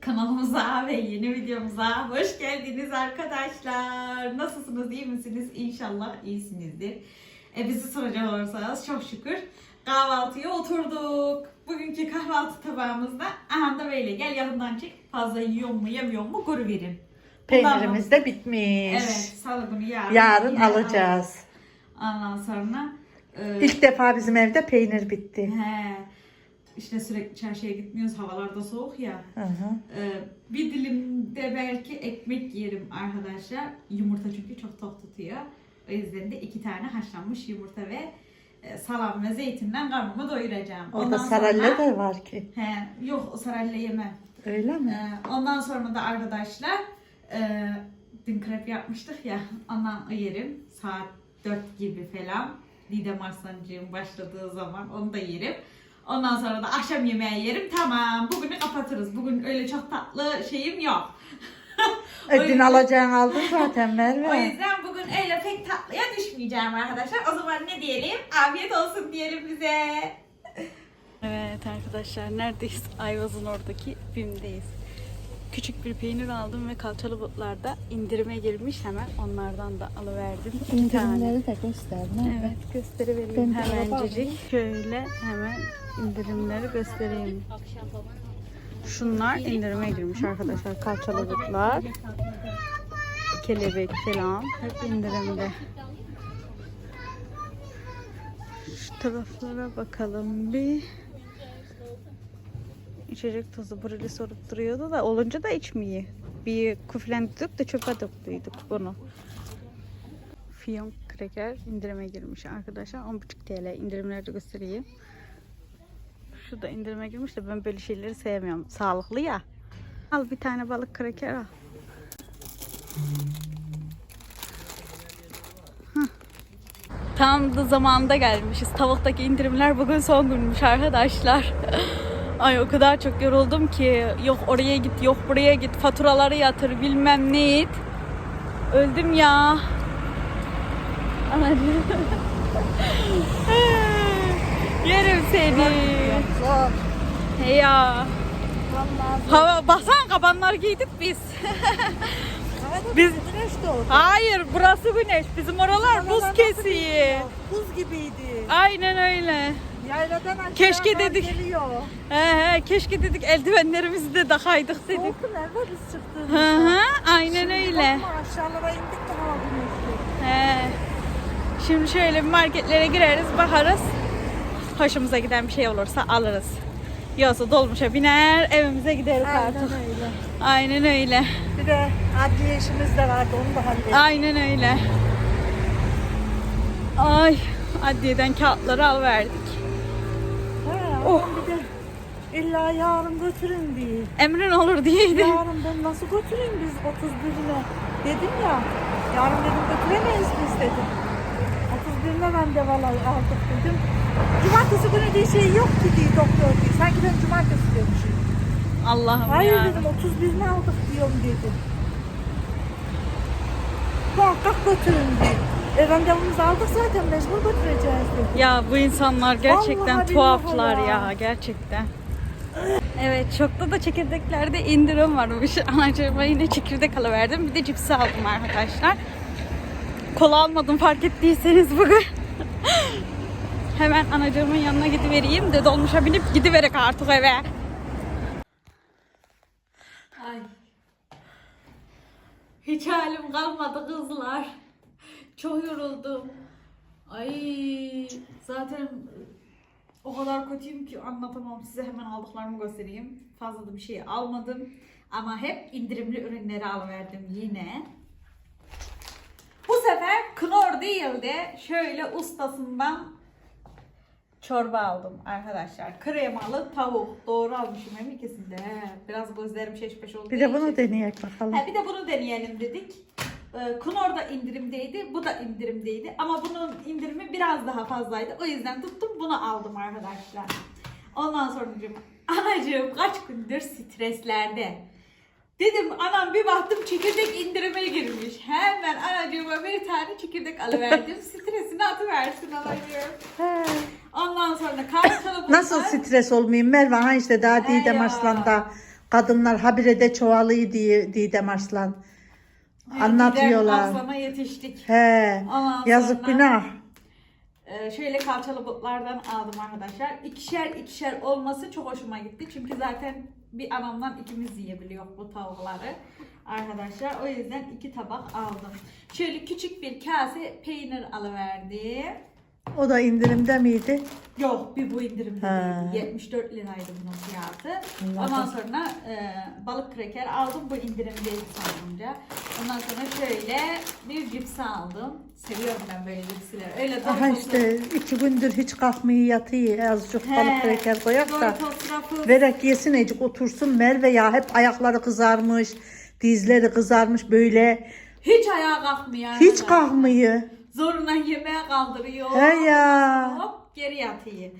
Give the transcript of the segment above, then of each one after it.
Kanalımıza ve yeni videomuza hoş geldiniz arkadaşlar. Nasılsınız, iyi misiniz? İnşallah iyisinizdir. E, bizi soracak olursanız çok şükür kahvaltıya oturduk. Bugünkü kahvaltı tabağımızda aha da böyle gel yanından çek. Fazla yiyor mu yemiyor mu koru verin. Peynirimiz de bitmiş. Evet salı günü yarın. Yarın alacağız. Ondan sonra e, İlk defa bizim evde peynir bitti. he, işte sürekli çarşıya gitmiyoruz havalarda soğuk ya. Hı hı. Ee, bir dilimde belki ekmek yerim arkadaşlar. Yumurta çünkü çok tok tutuyor. O yüzden de iki tane haşlanmış yumurta ve e, salam ve zeytinden karnımı doyuracağım. Orada sonra- de var ki. He, yok o sarelle yemem. Öyle mi? Ee, ondan sonra da arkadaşlar e, dün krep yapmıştık ya ondan yerim. Saat 4 gibi falan. Didem Arslan'cığım başladığı zaman onu da yerim. Ondan sonra da akşam yemeği yerim. Tamam bugünü kapatırız. Bugün öyle çok tatlı şeyim yok. E, o dün yüzden- alacağın aldın zaten O Merve. yüzden bugün öyle pek tatlıya düşmeyeceğim arkadaşlar. O zaman ne diyelim? Afiyet olsun diyelim bize. Evet arkadaşlar neredeyiz? Ayvaz'ın oradaki BİM'deyiz. Küçük bir peynir aldım ve kalçalı butlarda indirime girmiş hemen onlardan da alıverdim. İki tane. İndirimleri de göster. Nerede? Evet gösterivereyim de hemencecik. Şöyle hemen indirimleri göstereyim. Şunlar indirime girmiş arkadaşlar. Kalçalı butlar. Kelebek falan hep indirimde. Şu taraflara bakalım bir. İçecek tozu burayı sorup duruyordu da olunca da içmeyi. Bir kuflendik de çöpe döktüydük bunu. Fiyonk kreker indirime girmiş arkadaşlar. 10.5 TL indirimleri de göstereyim. Şu da indirime girmiş de ben böyle şeyleri sevmiyorum. Sağlıklı ya. Al bir tane balık kreker al. Tam da zamanında gelmişiz. Tavuktaki indirimler bugün son günmüş arkadaşlar. Ay o kadar çok yoruldum ki yok oraya git yok buraya git faturaları yatır bilmem ne et. Öldüm ya. Yerim seni. Hey ya. Hava baksana kabanlar giydik biz. Biz. Hayır burası güneş. Bizim oralar buz kesiği. Buz gibiydi. Aynen öyle. Yayladan aşağı Keşke dedik. Geliyor. He he keşke dedik eldivenlerimizi de takaydık dedik. Soğuktu nerede biz Hı çıktığımızda. hı aynen öyle. Bakma aşağılara indik de hava güneşli. He. Şimdi şöyle bir marketlere gireriz bakarız. Hoşumuza giden bir şey olursa alırız. Yoksa dolmuşa biner evimize gideriz artık. Aynen öyle. Aynen öyle. Bir de adliye işimiz de vardı onu da hallettik. Aynen öyle. Ay adliyeden kağıtları alıverdik. Ha, Oh. Bir de illa yarın götürün diye. Emrin olur diyeydi. Yarın ben nasıl götüreyim biz 31'ine dedim ya. Yarın dedim götüremeyiz biz dedim. 31'ine randevalar aldık dedim. Cumartesi günü diye şey yok ki diye doktor diye. Sanki ben cumartesi demişim. Allah'ım Hayır ya. dedim 31'ine aldık diyorum dedim. Muhakkak götürün diye. E randevumuzu aldık zaten mecbur götüreceğiz dedim. Ya bu insanlar gerçekten Vallahi tuhaflar billahi ya. ya. gerçekten. Evet çokta da çekirdeklerde indirim varmış. Anacığıma yine çekirdek alıverdim. Bir de cipsi aldım arkadaşlar. Kola almadım fark ettiyseniz bugün. Hemen anacığımın yanına gidivereyim de dolmuşa binip gidiverek artık eve. Ay. Hiç halim kalmadı kızlar. Çok yoruldum. Ay zaten o kadar kötüyüm ki anlatamam size hemen aldıklarımı göstereyim. Fazla da bir şey almadım. Ama hep indirimli ürünleri alıverdim yine. Bu sefer Knorr değil de şöyle ustasından çorba aldım arkadaşlar. Kremalı tavuk. Doğru almışım hem ikisinde. Biraz gözlerim şeşmeş oldu. Bir de bunu deneyek bakalım. Ha, bir de bunu deneyelim dedik. Ee, Knorr da indirimdeydi, bu da indirimdeydi. Ama bunun indirimi biraz daha fazlaydı. O yüzden tuttum bunu aldım arkadaşlar. Ondan sonra anacığım kaç gündür streslerde. Dedim anam bir baktım çekirdek indirime girmiş. Hemen anacığıma bir tane çekirdek alıverdim. Stresini atıversin anacığım. Ondan sonra bunlar. Nasıl stres olmayayım Merve? Ha işte daha Didem. Arslan'da Kadınlar habire çoğalıyor diye Didem Arslan. Anlatıyorlar. Aslana yetiştik. He. Ondan Yazık sonra- günah. Ee, şöyle kalçalı butlardan aldım arkadaşlar. İkişer ikişer olması çok hoşuma gitti. Çünkü zaten bir anamdan ikimiz yiyebiliyor bu tavukları. Arkadaşlar o yüzden iki tabak aldım. Şöyle küçük bir kase peynir alıverdim. O da indirimde miydi? Yok bir bu indirimde Ha. değil. 74 liraydı bunun fiyatı. Anladım. Ondan sonra e, balık kreker aldım. Bu indirimdeydi sanırımca. Ondan sonra şöyle bir cips aldım. Seviyorum ben böyle cipsleri. Öyle Aha işte iki gündür hiç kalkmıyor yatıyor. Azıcık He, balık kreker koyak da. Doritos. Verek yesin ecik otursun Merve ya hep ayakları kızarmış. Dizleri kızarmış böyle. Hiç ayağa kalkmıyor. Hiç arkadaşlar. kalkmıyor. Zoruna yemeğe kaldırıyor. He ya. Hop geri yatıyor.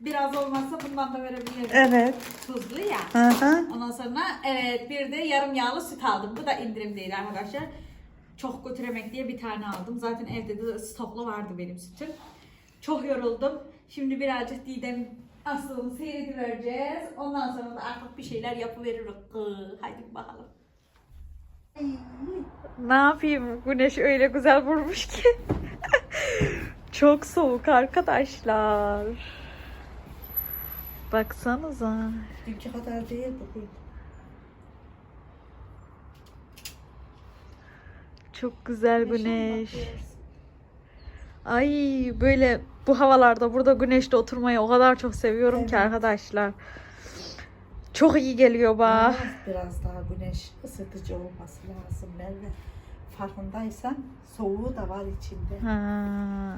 Biraz olmazsa bundan da verebilirim. Evet. Tuzlu ya. Hı hı. Ondan sonra evet bir de yarım yağlı süt aldım. Bu da indirimdeydi arkadaşlar. Çok götüremek diye bir tane aldım. Zaten evde de stoklu vardı benim sütüm. Çok yoruldum. Şimdi birazcık Didem Aslı'nı seyredivereceğiz. Ondan sonra da artık bir şeyler yapıveririz. Iı, Haydi bakalım. Ne yapayım? Güneş öyle güzel vurmuş ki. Çok soğuk arkadaşlar. Baksanıza. Dünkü kadar değil bugün. Çok güzel güneş. Ay böyle bu havalarda burada güneşte oturmayı o kadar çok seviyorum ki Evet. arkadaşlar. Çok iyi geliyor bak. Biraz, daha güneş ısıtıcı olması lazım Merve. Farkındaysan soğuğu da var içinde. Ha.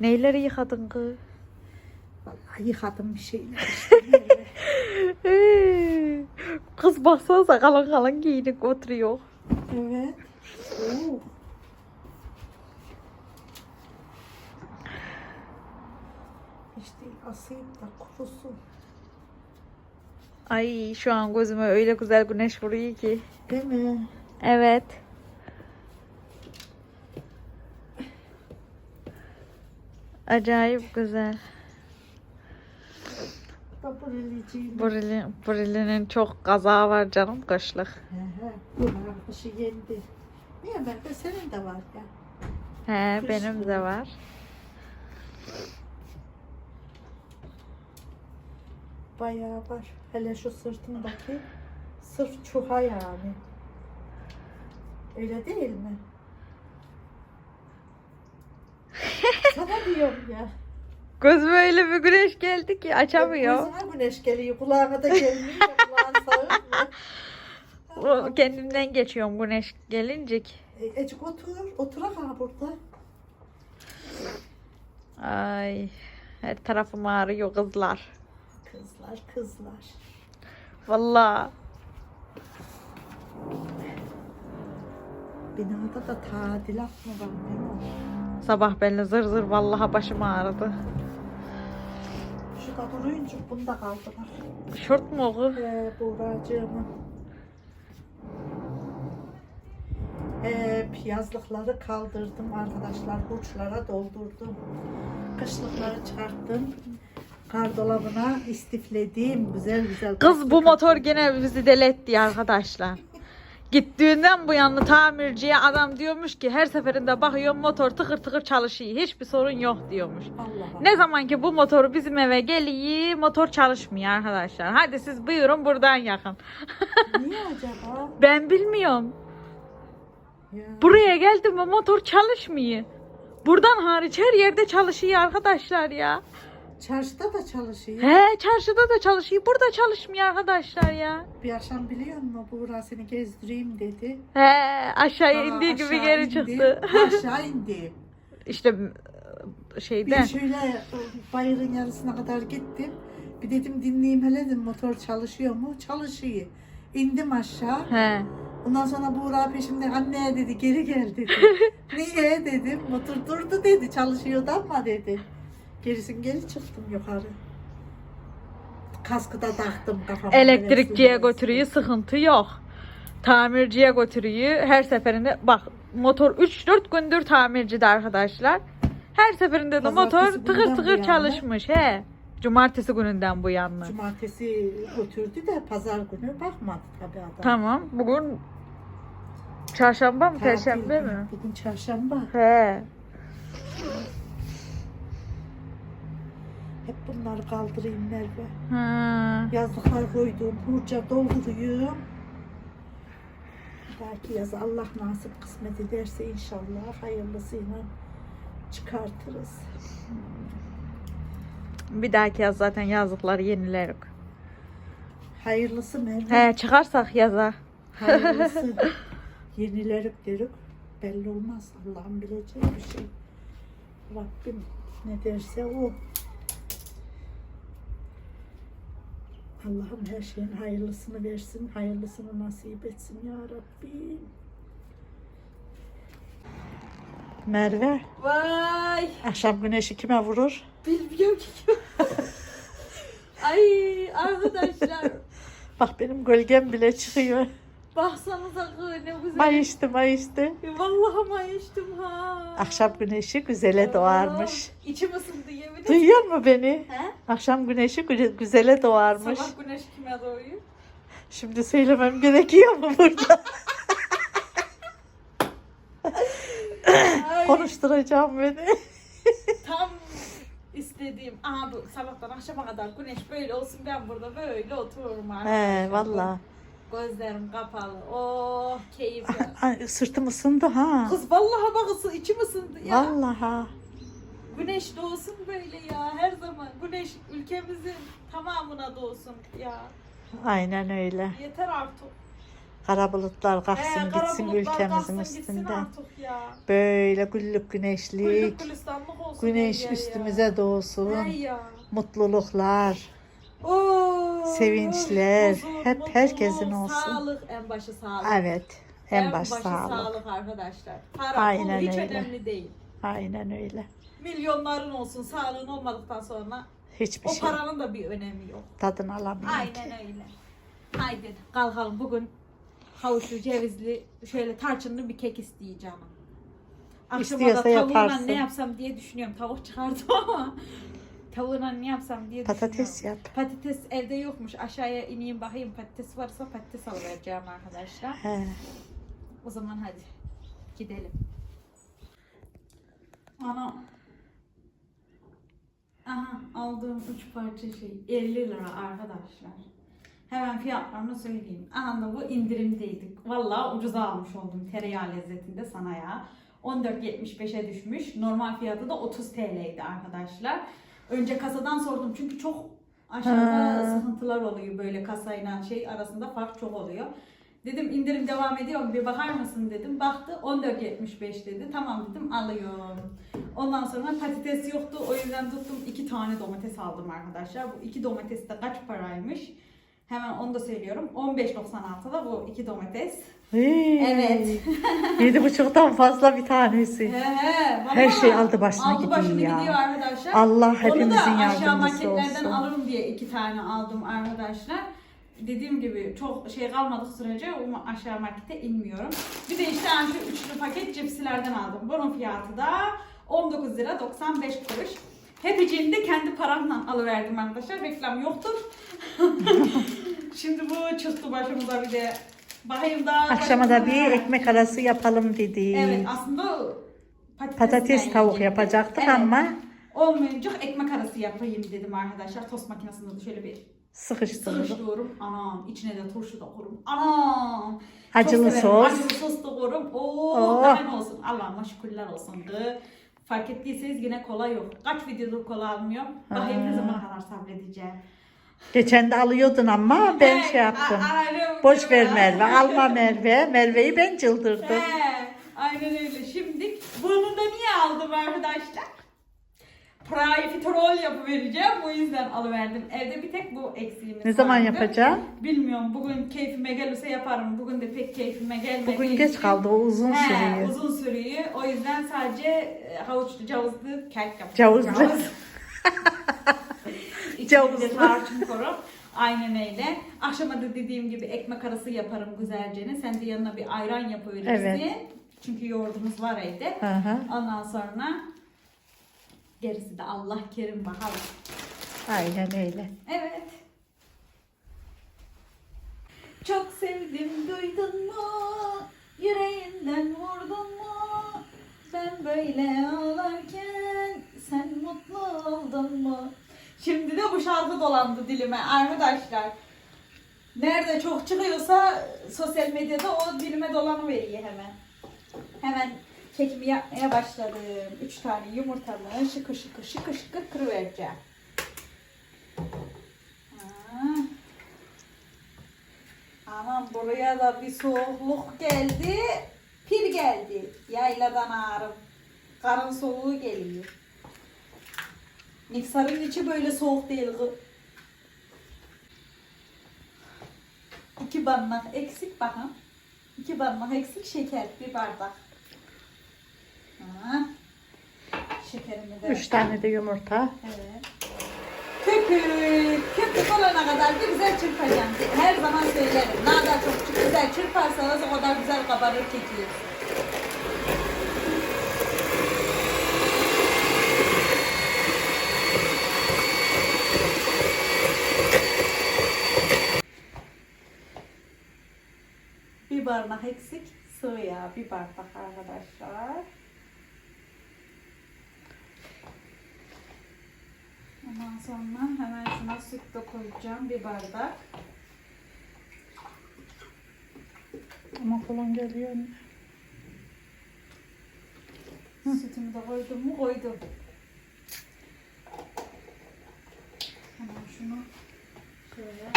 Neyleri yıkadın kız? Vallahi yıkadım bir şeyler işte Kız baksanıza kalın kalın giyinik oturuyor. evet. Oo. İşte asayım da kurusun. Ay şu an gözüme öyle güzel güneş vuruyor ki. Değil mi? Evet. Acayip güzel. Burili, Burili'nin çok kazağı var canım kışlık. He he. Bunlar kışı yendi. Niye Merve senin de var ya. He Kışlık. benim de var. Bayağı var. Hele şu sırtımdaki sırf çuha yani. Öyle değil mi? Sana diyorum ya. Gözüme öyle bir güneş geldi ki açamıyor. Gözüme güneş geliyor. Kulağına da gelmiyor. Kulağın sağır mı? Kendimden geçiyorum güneş gelincik. E, Ecik otur. Oturak ha burada. Ay her tarafım ağrıyor kızlar. Kızlar kızlar. Vallahi Binada da tadilat mı var? Sabah benimle zır zır vallahi başım ağrıdı. Şu da duruncuk bunu da kaldılar. Şort mu o kız? Ee, Buğracığımın ee, yazlıkları kaldırdım arkadaşlar. Burçlara doldurdum. Kışlıkları çıkarttım. Kardolabına istifledim. Güzel güzel. Kız bu motor gene bizi deli etti arkadaşlar. Gittiğinden bu yana tamirciye adam diyormuş ki her seferinde bakıyorum motor tıkır tıkır çalışıyor. Hiçbir sorun yok diyormuş. Allah Allah. Ne zaman ki bu motor bizim eve geliyor motor çalışmıyor arkadaşlar. Hadi siz buyurun buradan yakın. Niye acaba? Ben bilmiyorum. Ya. Buraya geldim mi motor çalışmıyor. Buradan hariç her yerde çalışıyor arkadaşlar ya. Çarşıda da çalışıyor. He çarşıda da çalışıyor. Burada çalışmıyor arkadaşlar ya. Bir akşam biliyor musun? Buğra seni gezdireyim dedi. He aşağıya Aa, indiği gibi aşağı geri indi. çıktı. Aşağı indi. işte Bir şeyden. şöyle e, bayırın yarısına kadar gittim. Bir dedim dinleyeyim hele dedim motor çalışıyor mu? Çalışıyor. İndim aşağı. He. Ondan sonra Buğra peşimde anne dedi geri gel dedi. Niye dedim. Motor durdu dedi çalışıyordu ama dedi. Gerisin geri çıktım yukarı. Kaskı da taktım kafama. Elektrikçiye götürüyor sıkıntı yok. Tamirciye götürüyor. Her seferinde bak motor 3-4 gündür tamircide arkadaşlar. Her seferinde de motor tıkır bu tıkır yana. çalışmış he. Cumartesi gününden bu yanına. Cumartesi götürdü de pazar günü bakmadı tabii adam. Tamam. Bugün çarşamba mı, Tatil perşembe mi? Bugün çarşamba. He. Hep bunları kaldırayım Merve. Ha. Yazlıklar koydum. Hurca dolduruyorum. Belki yaz Allah nasip kısmet ederse inşallah hayırlısıyla çıkartırız. Bir dahaki yaz zaten yazlıkları yenilerik. Hayırlısı Merve. He çıkarsak yaza. Hayırlısı. Yenilerik derik. Belli olmaz. Allah'ın bileceği bir şey. Rabbim ne derse o. Allah'ım her şeyin hayırlısını versin. Hayırlısını nasip etsin ya Rabbim. Merve, Vay. akşam güneşi kime vurur? Bilmiyorum ki. Ay arkadaşlar. Bak benim gölgem bile çıkıyor. Baksanıza kız ne güzel. Mayıştı mayıştı. Vallahi mayıştım ha. Akşam güneşi güzele doğarmış. İçim ısındı yemin ederim. Duyuyor mu beni? He? Akşam güneşi gü- güzele doğarmış. Sabah güneş kime doğuyor? Şimdi söylemem gerekiyor mu burada? Ay, Konuşturacağım beni. tam istediğim. Aha bu sabahtan akşama kadar güneş böyle olsun ben burada böyle otururum arkadaşlar. He valla. Gözlerim kapalı. Oh keyif. Ay, Sırtım ısındı ha. Kız vallahi bak ısı, içim ısındı ya. Vallahi. Güneş doğsun böyle ya her zaman. Güneş ülkemizin tamamına doğsun ya. Aynen öyle. Yeter artık. Kara bulutlar kalksın He, gitsin bulutlar ülkemizin kalksın gitsin üstünden. artık ya. Böyle güllük Güllük güneşlik. olsun. Güneş üstümüze ya. doğsun. He ya. Mutluluklar. Oo, Sevinçler, hep mutluluk, herkesin olsun. Sağlık en başı sağlık. Evet. En baş başı sağlık. arkadaşlar. Para Aynen hiç öyle. önemli değil. Aynen öyle. Milyonların olsun sağlığın olmadıktan sonra Hiçbir o şey paranın da bir önemi yok. tadını alamıyor. Aynen öyle. Haydi kalkalım bugün havuçlu, cevizli, şöyle tarçınlı bir kek isteyeceğim. Akşama İstiyorsa da yaparsın. ne yapsam diye düşünüyorum. Tavuk çıkardım ama tavuğla ne yapsam diye Patates yap. Patates evde yokmuş. Aşağıya ineyim bakayım patates varsa patates alıvereceğim arkadaşlar. He. O zaman hadi gidelim. Ana. Aha aldığım üç parça şey 50 lira arkadaşlar. Hemen fiyatlarını söyleyeyim. Aha da bu indirimdeydik. Vallahi ucuza almış oldum tereyağı lezzetinde sana ya. 14.75'e düşmüş. Normal fiyatı da 30 TL'ydi arkadaşlar. Önce kasadan sordum çünkü çok aşağıda Ha. sıkıntılar oluyor böyle kasayla şey arasında fark çok oluyor. Dedim indirim devam ediyor mu bir bakar mısın dedim. Baktı 14.75 dedi. Tamam dedim alıyorum. Ondan sonra patates yoktu. O yüzden tuttum iki tane domates aldım arkadaşlar. Bu iki domates de kaç paraymış? Hemen onu da söylüyorum. 15.96'da bu iki domates. Hey. Evet. Yedi buçuktan fazla bir tanesi. He he. Her şey aldı başına aldı gidiyor başını ya. gidiyor arkadaşlar. Allah Onu da hepimizin aşağı yardımcısı marketlerden olsun. alırım diye iki tane aldım arkadaşlar. Dediğim gibi çok şey kalmadık sürece o aşağı markete inmiyorum. Bir de işte şu üçlü paket cipsilerden aldım. Bunun fiyatı da 19 lira 95 kuruş. Hepicini de kendi paramla alıverdim arkadaşlar. Reklam yoktur. Şimdi bu çıktı başımıza bir de. Bakayım daha Akşama da bir ekmek arası yapalım dedi. Evet aslında patates, Patates tavuk yapacaktık ama Olmayınca ekmek arası yapayım dedim arkadaşlar. Tost makinesinde de şöyle bir sıkıştırdım. sıkıştırıyorum. Anam içine de turşu da koyurum. Anam. Acılı sos. Acılı sos da koyurum. Oo, Oh. olsun. Allah'ıma şükürler olsun. Kız. Fark ettiyseniz yine kola yok. Kaç videodur kola almıyorum. Bakayım ne Ha. zamana kadar sabredeceğim. Geçen de alıyordun ama ben He, şey yaptım. a- Boş ver. Merve. Alma Merve. Merve'yi ben çıldırdım. He, aynen öyle. Şimdi bunu da niye aldım arkadaşlar? Profiterol yapıvereceğim. O yüzden alıverdim. Evde bir tek bu eksiğimiz Ne zaman vardı. yapacaksın? Bilmiyorum. Bugün keyfime gelirse yaparım. Bugün de pek keyfime gelmedi. Bugün geç kaldı. O uzun He, sürüyor. uzun sürüyor. O yüzden sadece e, havuçlu cavızlı kek yapacağım. Cavızlı. bir de tarçın koyup. Aynen öyle. Akşama da dediğim gibi ekmek arası yaparım güzelce. Sen de yanına bir ayran yapıverirsin. Evet. Çünkü yoğurdumuz var evde. Hı. Ondan sonra gerisi de Allah kerim bakalım. Aynen öyle. Evet. Çok sevdim duydun mu? Yüreğinden vurdun mu? Ben böyle ağlarken sen mutlu oldun mu? Şimdi de bu şarkı dolandı dilime arkadaşlar. Nerede çok çıkıyorsa sosyal medyada o dilime dolanıveriyor hemen. Hemen kekimi yapmaya başladım. Üç tane yumurtamı şıkır şıkır şıkır şıkır kırıvereceğim. Aman buraya da bir soğukluk geldi. Pir geldi. Yayladan ağrım. Karın soğuğu geliyor. Mikserin içi böyle soğuk değil. İki bardak eksik bakın. İki bardak eksik şeker. Bir bardak. Ha. Şekerimi de. Üç tane de yumurta. Evet. Köpük, köpük olana kadar bir güzel çırpacağım. Her zaman söylerim. Ne kadar çok güzel çırparsanız o kadar güzel kabarır kekiği. Bir bardak eksik sıvı yağ, bir bardak arkadaşlar. Ondan sonra hemen şuna süt de koyacağım bir bardak. Ama kolon geliyor. Sütümü de koydum mu koydum. Hemen şunu şöyle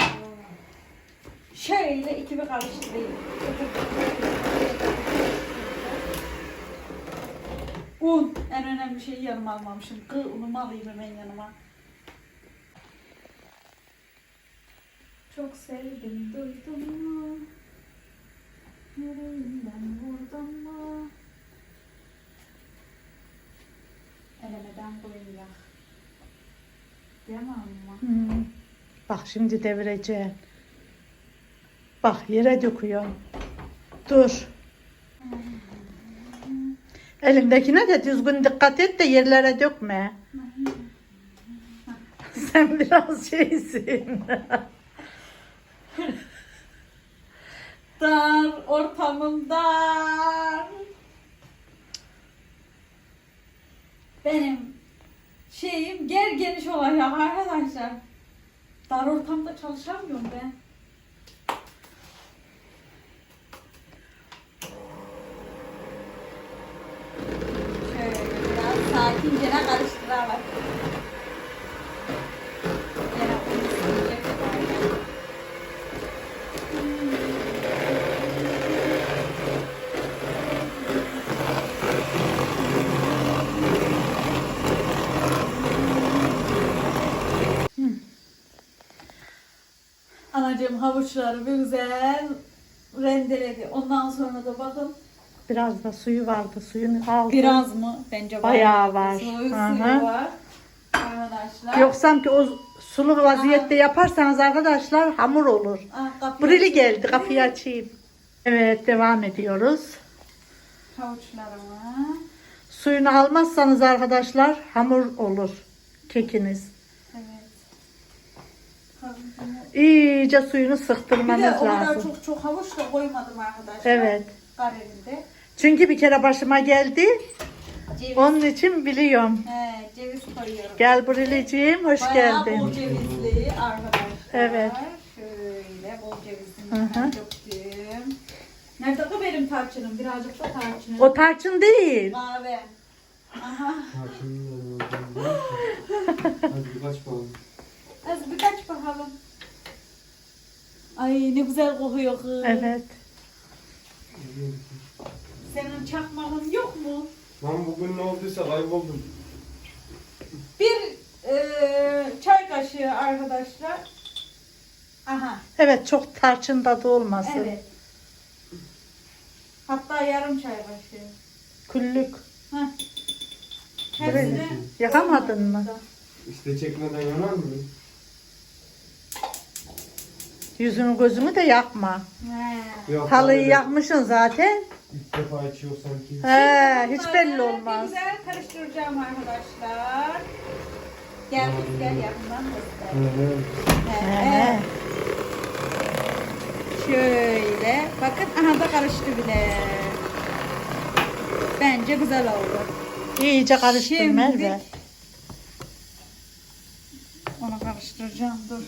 şöyle iki bir karıştırayım. Un en önemli şeyi yanıma almamışım. Kı unumu alayım hemen yanıma. Çok sevdim duydun mu? Yüreğimden vurdun mu? Elemeden koyun ya. Değil mi amma? Hmm. Bak şimdi devireceğim. Bak yere döküyorum. Dur. Elimdekine de düzgün dikkat et de yerlere dökme. Sen biraz şeysin. Dar ortamım dar. Benim şeyim ger geniş olacak arkadaşlar. Dar ortamda çalışamıyorum ben. Şöyle biraz sakince karıştıralım. Gene onu silecek galiba. Anacığım havuçları bir güzel rendeledi. Ondan sonra da bakın Biraz da suyu vardı. Suyunu aldım. biraz mı? Bence var. Bayağı var. Suyu, Hı suyu hı. var. Arkadaşlar. Yoksa ki o sulu vaziyette yaparsanız arkadaşlar hamur olur. Ah, kapıyı açayım. geldi. Kapıyı açayım. Evet devam ediyoruz. Havuçlarımı. Suyunu almazsanız arkadaşlar hamur olur kekiniz. İyice suyunu Bir de sıktırmanız o kadar lazım. çok çok havuç da koymadım arkadaşlar. Evet. Karelinde. Çünkü bir kere başıma geldi. Ceviz. Onun için biliyorum. He, ceviz koyuyorum. Gel Buriliciğim, hoş Bayağı bol geldin. cevizli arkadaşlar. Evet. Şöyle bol hı. döktüm. Nerede bu benim tarçınım? Birazcık da tarçın. O tarçın değil. Kahve. Aha. Tarçının Hadi birkaç puan. Az birkaç bakalım. Ay ne güzel kokuyor kız. Evet. Senin çakmağın yok mu? Lan bugün ne olduysa kayboldum. Bir eee, çay kaşığı arkadaşlar. Aha. Evet çok tarçın tadı olmasın. Evet. Hatta yarım çay kaşığı. Küllük. Heh. Hepsini Yakamadın mı? İşte çekmeden yanar mı? Yüzünü gözünü de yakma. He. Yok, Halıyı öyle. yakmışsın zaten. İlk defa içiyor sanki. He, hiç belli olmaz. güzel karıştıracağım arkadaşlar. Gel kız gel yakından göster. Hı hı. He. Şöyle. Bakın aha da karıştı bile. Bence güzel oldu. İyice karıştır Şimdi- Merve. Onu karıştıracağım dur.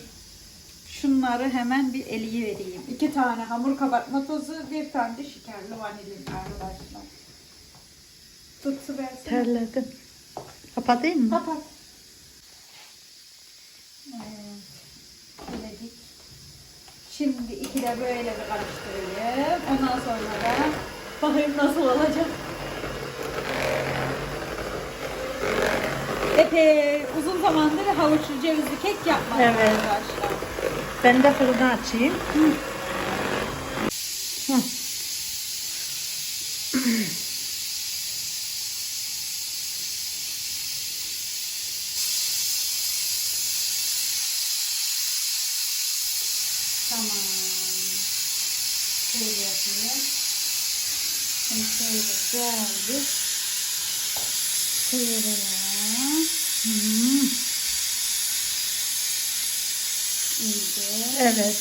Şunları hemen bir eliyi vereyim. İki tane hamur kabartma tozu, bir tane de şekerli vanilin arkadaşlar. Tutsu versin. Terledim. Kapatayım mı? Kapat. Evet. Şimdi iki de böyle bir karıştırayım. Ondan sonra da bakayım nasıl olacak. Epey uzun zamandır havuçlu cevizli kek yapmadım Evet. arkadaşlar. Ben de fırını açayım. Hı. Tamam. Şöyle yapayım. Şimdi şöyle geldik. Sıyırıyorum. Hmm, İyice. Evet.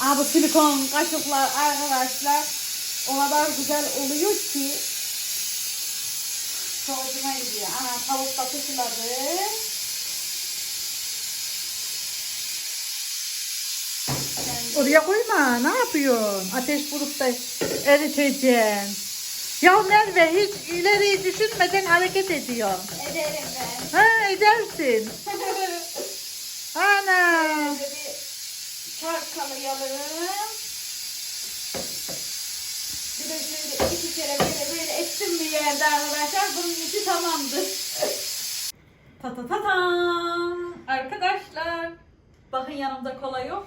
Aa bu silikon kaşıklar arkadaşlar o kadar güzel oluyor ki hoşuma gidiyor. Ana tavuk da pişirdi. Oraya koyma. Ne yapıyorsun? Ateş bulup da eriteceksin. Ya Merve hiç ileriyi düşünmeden hareket ediyorsun. Ederim ben. Ha edersin. Ana. Böyle bir çarkalayalım. Bir de şöyle iki kere böyle böyle ettim bir yerde arkadaşlar. Bunun işi tamamdır. ta ta ta tam. Arkadaşlar. Bakın yanımda kola yok.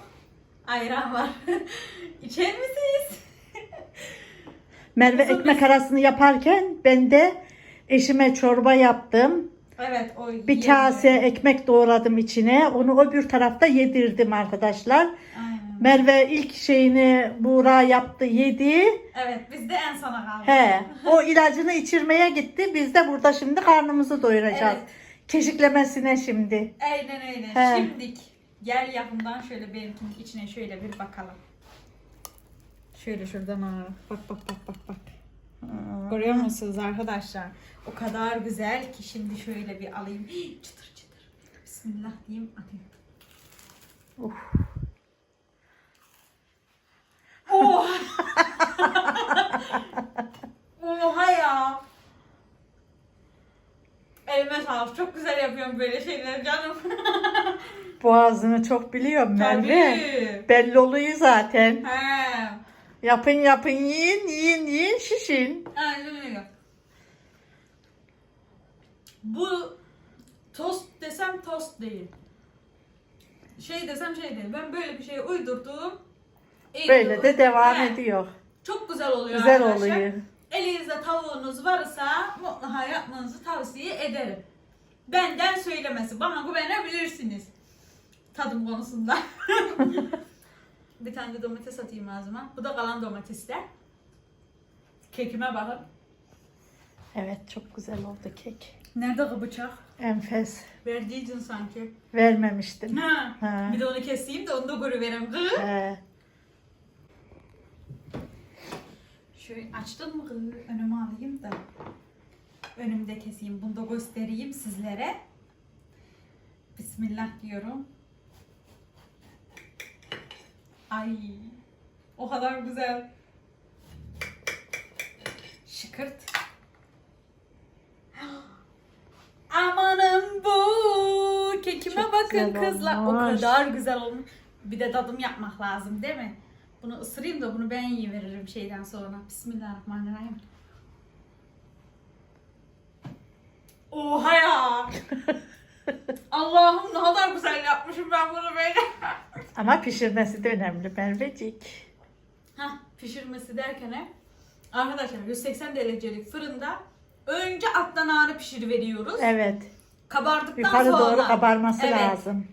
Ayran var. İçer misiniz? Merve Kızım ekmek arasını yaparken ben de eşime çorba yaptım. Evet o Bir yeni- kase ekmek doğradım içine. Onu öbür tarafta yedirdim arkadaşlar. Aynen. Merve ilk şeyini Buğra yaptı yedi. Evet biz de en sona kaldık. He, o ilacını içirmeye gitti. Biz de burada şimdi karnımızı doyuracağız. Evet. Keşiklemesine şimdi. Aynen öyle. He. Şimdik gel yakından şöyle benimkinin içine şöyle bir bakalım. Şöyle şuradan ha. Bak bak bak bak bak. Görüyor musunuz arkadaşlar? O kadar güzel ki şimdi şöyle bir alayım. Hii, Çıtır çıtır. Bismillah diyeyim atayım. Uf. Oha! Oha ya! Elime sağlık. Çok güzel yapıyorum böyle şeyler canım. Boğazını çok biliyorum Merve. Tabii. Belli oluyor zaten. He. Yapın yapın yiyin yiyin yiyin şişin. Aynen öyle. Bu tost desem tost değil. Şey desem şey değil. Ben böyle bir şey uydurdum. Böyle de devam He. ediyor. Çok güzel oluyor Güzel arkadaşlar. oluyor. Elinizde tavuğunuz varsa mutlaka yapmanızı tavsiye ederim. Benden söylemesi. Bana güvenebilirsiniz. Tadım konusunda. bir tane de domates atayım ağzıma. Bu da kalan domatesler. Kekime bakın. Evet çok güzel oldu kek. Nerede o bıçak? Enfes. Verdiydin sanki. Vermemiştim. Ha. Ha. Bir de onu keseyim de onu da görüverem. Kız. He. Şöyle açtın mı? Önüme alayım da. Önümde keseyim. Bunu da göstereyim sizlere. Bismillah diyorum. Ay. O kadar güzel. Şıkırt. Amanın bu. Kekime Çok bakın güzel kızlar. O olmuş. kadar güzel olmuş. Bir de tadım yapmak lazım değil mi? Bunu ısırayım da bunu ben yiyiveririm şeyden sonra. Bismillahirrahmanirrahim. Oha ya. Allah'ım ne kadar güzel yapmışım ben bunu böyle. Ama pişirmesi de önemli Mervecik. Hah pişirmesi derken he, arkadaşlar 180 derecelik fırında önce alttan ağrı pişiriveriyoruz. Evet. Kabardıktan Yukarı sonra doğru kabarması Evet. lazım.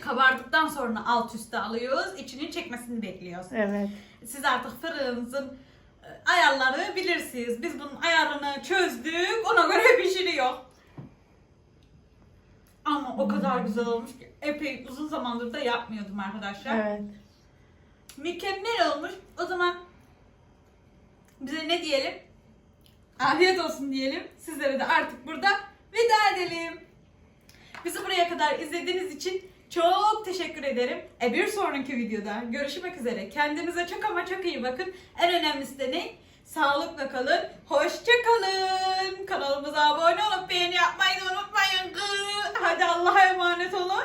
Kabardıktan sonra alt üstte alıyoruz. içinin çekmesini bekliyoruz. Evet. Siz artık fırınınızın e, ayarları bilirsiniz. Biz bunun ayarını çözdük. Ona göre pişiriyor. Ama o kadar güzel olmuş ki epey uzun zamandır da yapmıyordum arkadaşlar. Evet. Mükemmel olmuş. O zaman bize ne diyelim? Afiyet olsun diyelim. Sizlere de artık burada veda edelim. Bizi buraya kadar izlediğiniz için çok teşekkür ederim. E bir sonraki videoda görüşmek üzere. Kendinize çok ama çok iyi bakın. En önemlisi de ne? Sağlıkla kalın. Hoşça kalın. Kanalımıza abone olup beğeni yapmayı da unutmayın. Hadi Allah'a emanet olun.